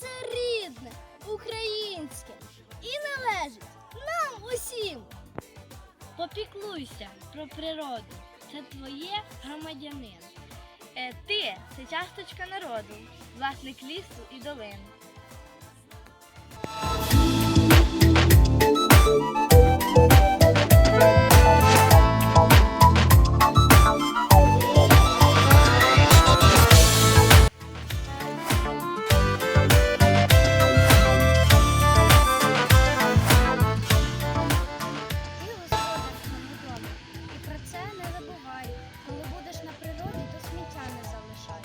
це рідне, українське і належить нам усім. Попіклуйся про природу, це твоє громадянин. Е, ти це часточка народу, власник лісу і долини. Забувай. Коли будеш на природі, то сміття не залишай.